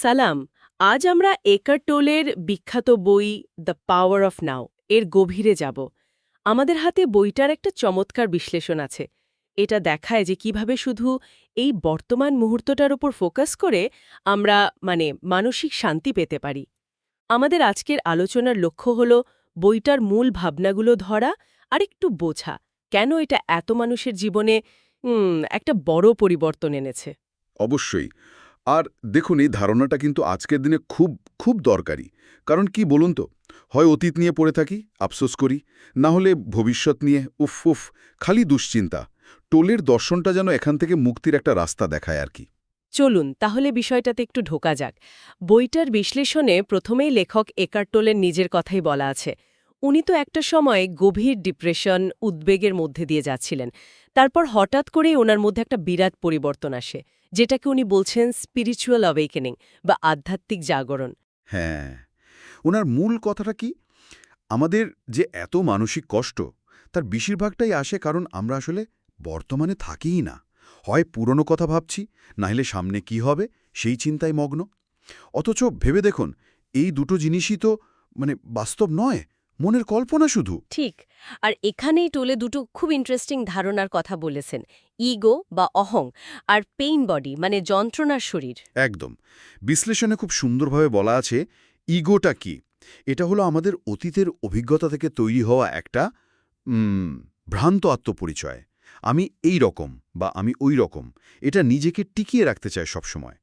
সালাম, আজ আমরা টোলের বিখ্যাত বই দ্য পাওয়ার অফ নাও, এর গভীরে যাব। আমাদের হাতে বইটার একটা চমৎকার বিশ্লেষণ আছে। এটা দেখায় যে কীভাবে শুধু এই বর্তমান মুহূর্তটার উপর ফোকাস করে আমরা মানে মানসিক শান্তি পেতে পারি। আমাদের আজকের আলোচনার লক্ষ্য হল বইটার মূল ভাবনাগুলো ধরা আর একটু বোঝা, কেন এটা এত মানুষের জীবনে একটা বড় পরিবর্তন এনেছে। অবশ্যই। আর দেখুন, এই ধারণাটা কিন্তু আজকের দিনে খুব খুব দরকারি। কারণ কি বলুন তো? হয় অতীত নিয়ে পড়ে থাকি, আফসোস করি, না হলে ভবিষ্যৎ নিয়ে উফ উফ, খালি দুশ্চিন্তা। টোলের দর্শনটা যেন এখান থেকে মুক্তির একটা রাস্তা দেখায় আর কি। চলুন, তাহলে বিষয়টাতে একটু ঢোকা যাক। বইটার বিশ্লেষণে প্রথমেই লেখক একার্টোলের নিজের কথাই বলা আছে। উনি তো একটা সময় গভীর ডিপ্রেশন, উদ্বেগের মধ্যে দিয়ে যাচ্ছিলেন। তারপর হঠাৎ করেই ওনার মধ্যে একটা বিরাট পরিবর্তন আসে, যেটাকে উনি বলছেন স্পিরিচুয়াল অ্যাওয়েকেনিং বা আধ্যাত্মিক জাগরণ। হ্যাঁ ওনার মূল কথাটা কি? আমাদের যে এত মানসিক কষ্ট, তার বেশিরভাগটাই আসে কারণ আমরা আসলে বর্তমানে থাকিই না। হয় পুরনো কথা ভাবছি, নাহলে সামনে কি হবে, সেই চিন্তায় মগ্ন। অথচ ভেবে দেখুন, এই দুটো জিনিসই তো মানে বাস্তব নয়। মনের কল্পনা শুধু। ঠিক। আর এখানেই টোলে দুটো খুব ইন্টারেস্টিং ধারণার কথা বলেছেন। ইগো বা অহং আর পেইন বডি মানে যন্ত্রণার শরীর। একদম। বিশ্লেষণে খুব সুন্দরভাবে বলা আছে ইগোটা কি? এটা হলো আমাদের অতীতের অভিজ্ঞতা থেকে তৈরি হওয়া একটা ভ্রান্ত আত্মপরিচয়। আমি এই রকম বা আমি ওই রকম। এটা নিজেকে টিকিয়ে রাখতে চায় সবসময়।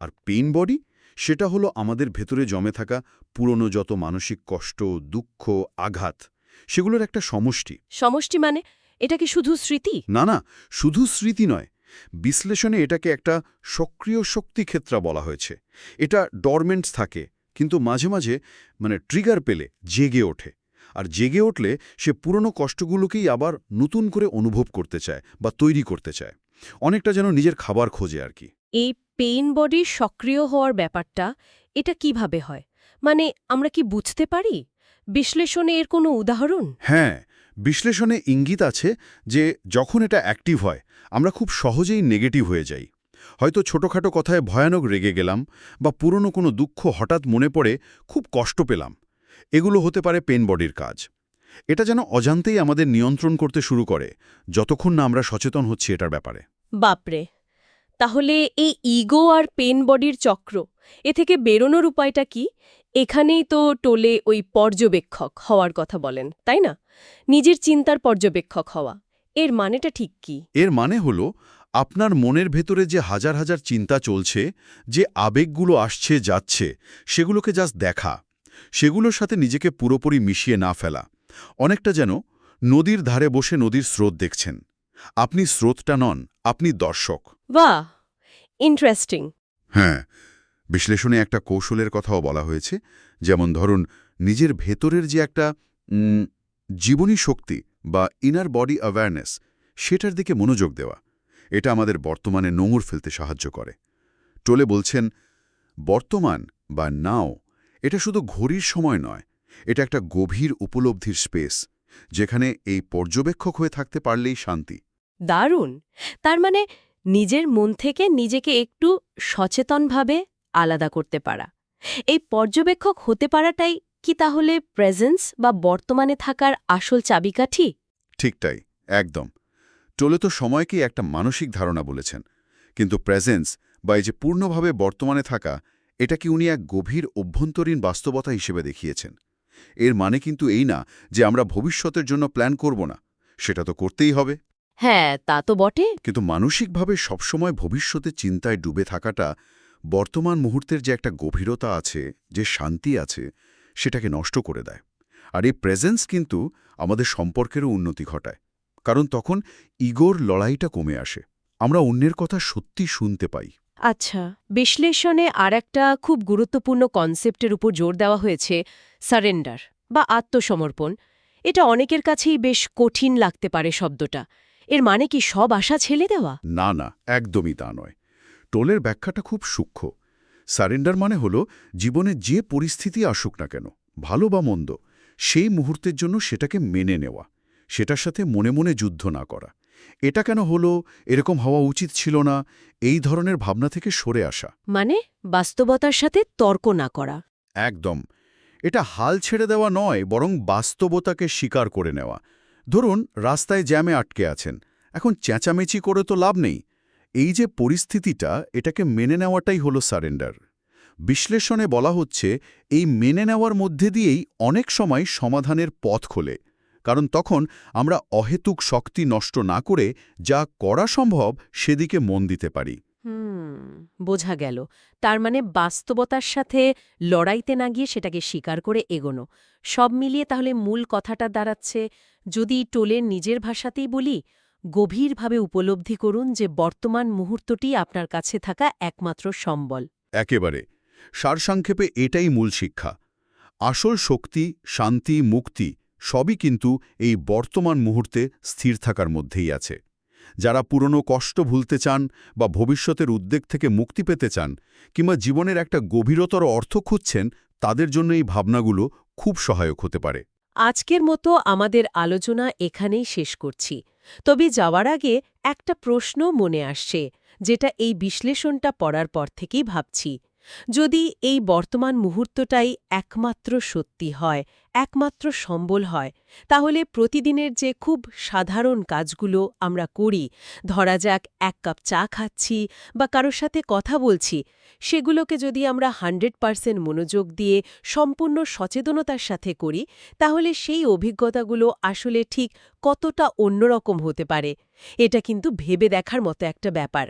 আর পেইন বডি সেটা হলো আমাদের ভেতরে জমে থাকা পুরনো যত মানসিক কষ্ট দুঃখ আঘাত সেগুলোর একটা সমষ্টি। সমষ্টি মানে এটা কি শুধু স্মৃতি? না না শুধু স্মৃতি নয়। বিশ্লেষণে এটাকে একটা সক্রিয় শক্তি শক্তিক্ষেত্রা বলা হয়েছে। এটা ডরমেন্টস থাকে কিন্তু মাঝে মাঝে মানে ট্রিগার পেলে জেগে ওঠে। আর জেগে উঠলে সে পুরনো কষ্টগুলোকেই আবার নতুন করে অনুভব করতে চায় বা তৈরি করতে চায়। অনেকটা যেন নিজের খাবার খোঁজে আর কি। এই পেইন বডির সক্রিয় হওয়ার ব্যাপারটা এটা কীভাবে হয়? মানে আমরা কি বুঝতে পারি? বিশ্লেষণে এর কোনো উদাহরণ? হ্যাঁ বিশ্লেষণে ইঙ্গিত আছে যে যখন এটা অ্যাক্টিভ হয় আমরা খুব সহজেই নেগেটিভ হয়ে যাই। হয়তো ছোটখাটো কথায় ভয়ানক রেগে গেলাম বা পুরনো কোনো দুঃখ হঠাৎ মনে পড়ে খুব কষ্ট পেলাম। এগুলো হতে পারে পেন বডির কাজ। এটা যেন অজান্তেই আমাদের নিয়ন্ত্রণ করতে শুরু করে যতক্ষণ না আমরা সচেতন হচ্ছি এটার ব্যাপারে। বাপরে! তাহলে এই ইগো আর পেন বডির চক্র, এ থেকে বেরোনোর উপায়টা কি? এখানেই তো টোলে ওই পর্যবেক্ষক হওয়ার কথা বলেন, তাই না? নিজের চিন্তার পর্যবেক্ষক হওয়া, এর মানেটা ঠিক কি? এর মানে হল, আপনার মনের ভেতরে যে হাজার হাজার চিন্তা চলছে, যে আবেগগুলো আসছে, যাচ্ছে, সেগুলোকে জাস্ট দেখা, সেগুলোর সাথে নিজেকে পুরোপুরি মিশিয়ে না ফেলা, অনেকটা যেন নদীর ধারে বসে নদীর স্রোত দেখছেন। আপনি স্রোতটা নন আপনি দর্শক। বাহ ইন্টারেস্টিং হ্যাঁ বিশ্লেষণে একটা কৌশলের কথাও বলা হয়েছে যেমন ধরুন নিজের ভেতরের যে একটা জীবনী শক্তি বা ইনার বডি অ্যাওয়ারনেস সেটার দিকে মনোযোগ দেওয়া এটা আমাদের বর্তমানে নোংর ফেলতে সাহায্য করে। টোলে বলছেন বর্তমান বা নাও এটা শুধু ঘড়ির সময় নয় এটা একটা গভীর উপলব্ধির স্পেস যেখানে এই পর্যবেক্ষক হয়ে থাকতে পারলেই শান্তি। দারুণ। তার মানে নিজের মন থেকে নিজেকে একটু সচেতনভাবে আলাদা করতে পারা। এই পর্যবেক্ষক হতে পারাটাই কি তাহলে প্রেজেন্স বা বর্তমানে থাকার আসল চাবিকাঠি? ঠিকটাই একদম। টোলে তো সময়কেই একটা মানসিক ধারণা বলেছেন। কিন্তু প্রেজেন্স বা এই যে পূর্ণভাবে বর্তমানে থাকা, এটা কি উনি এক গভীর অভ্যন্তরীণ বাস্তবতা হিসেবে দেখিয়েছেন? এর মানে কিন্তু এই না যে আমরা ভবিষ্যতের জন্য প্ল্যান করব না। সেটা তো করতেই হবে। হ্যাঁ তা তো বটে। কিন্তু মানসিকভাবে সবসময় ভবিষ্যতে চিন্তায় ডুবে থাকাটা বর্তমান মুহূর্তের যে একটা গভীরতা আছে যে শান্তি আছে সেটাকে নষ্ট করে দেয়। আর এই প্রেজেন্স কিন্তু আমাদের সম্পর্কেরও উন্নতি ঘটায়। কারণ তখন ইগোর লড়াইটা কমে আসে। আমরা অন্যের কথা সত্যি শুনতে পাই। আচ্ছা বিশ্লেষণে আর একটা খুব গুরুত্বপূর্ণ কনসেপ্টের উপর জোর দেওয়া হয়েছে সারেন্ডার বা আত্মসমর্পণ। এটা অনেকের কাছেই বেশ কঠিন লাগতে পারে শব্দটা। এর মানে কি সব আশা ছেলে দেওয়া? না না একদমই তা নয়। টোলের ব্যাখ্যাটা খুব সূক্ষ্ম। সারেন্ডার মানে হল জীবনে যে পরিস্থিতি আসুক না কেন ভালো বা মন্দ সেই মুহূর্তের জন্য সেটাকে মেনে নেওয়া সেটার সাথে মনে মনে যুদ্ধ না করা। এটা কেন হলো এরকম হওয়া উচিত ছিল না এই ধরনের ভাবনা থেকে সরে আসা। মানে বাস্তবতার সাথে তর্ক না করা। একদম। এটা হাল ছেড়ে দেওয়া নয় বরং বাস্তবতাকে স্বীকার করে নেওয়া। ধরুন, রাস্তায় জ্যামে আটকে আছেন। এখন চেঁচামেচি করে তো লাভ নেই। এই যে পরিস্থিতিটা, এটাকে মেনে নেওয়াটাই হলো সারেন্ডার। বিশ্লেষণে বলা হচ্ছে, এই মেনে নেওয়ার মধ্যে দিয়েই অনেক সময় সমাধানের পথ খোলে। কারণ তখন আমরা অহেতুক শক্তি নষ্ট না করে যা করা সম্ভব সেদিকে মন দিতে পারি। হুম, বোঝা গেল। তার মানে বাস্তবতার সাথে লড়াইতে না গিয়ে সেটাকে স্বীকার করে এগোনো। সব মিলিয়ে তাহলে মূল কথাটা দাঁড়াচ্ছে, যদি টোলের নিজের ভাষাতেই বলি, গভীরভাবে উপলব্ধি করুন যে বর্তমান মুহূর্তটি আপনার কাছে থাকা একমাত্র সম্বল। একেবারে। সারসংক্ষেপে এটাই মূল শিক্ষা। আসল শক্তি, শান্তি, মুক্তি সবই কিন্তু এই বর্তমান মুহূর্তে স্থির থাকার মধ্যেই আছে। যারা পুরনো কষ্ট ভুলতে চান বা ভবিষ্যতের উদ্বেগ থেকে মুক্তি পেতে চান কিংবা জীবনের একটা গভীরতর অর্থ খুঁজছেন, তাদের জন্য এই ভাবনাগুলো খুব সহায়ক হতে পারে। আজকের মতো আমাদের আলোচনা এখানেই শেষ করছি। তবে যাওয়ার আগে একটা প্রশ্ন মনে আসছে, যেটা এই বিশ্লেষণটা পড়ার পর থেকেই ভাবছি। যদি এই বর্তমান মুহূর্তটাই একমাত্র সত্যি হয়, একমাত্র সম্বল হয়, তাহলে প্রতিদিনের যে খুব সাধারণ কাজগুলো আমরা করি, ধরা যাক এক কাপ চা খাচ্ছি বা কারোর সাথে কথা বলছি, সেগুলোকে যদি আমরা হান্ড্রেড পারসেন্ট মনোযোগ দিয়ে, সম্পূর্ণ সচেতনতার সাথে করি, তাহলে সেই অভিজ্ঞতাগুলো আসলে ঠিক কতটা অন্যরকম হতে পারে, এটা কিন্তু ভেবে দেখার মতো একটা ব্যাপার।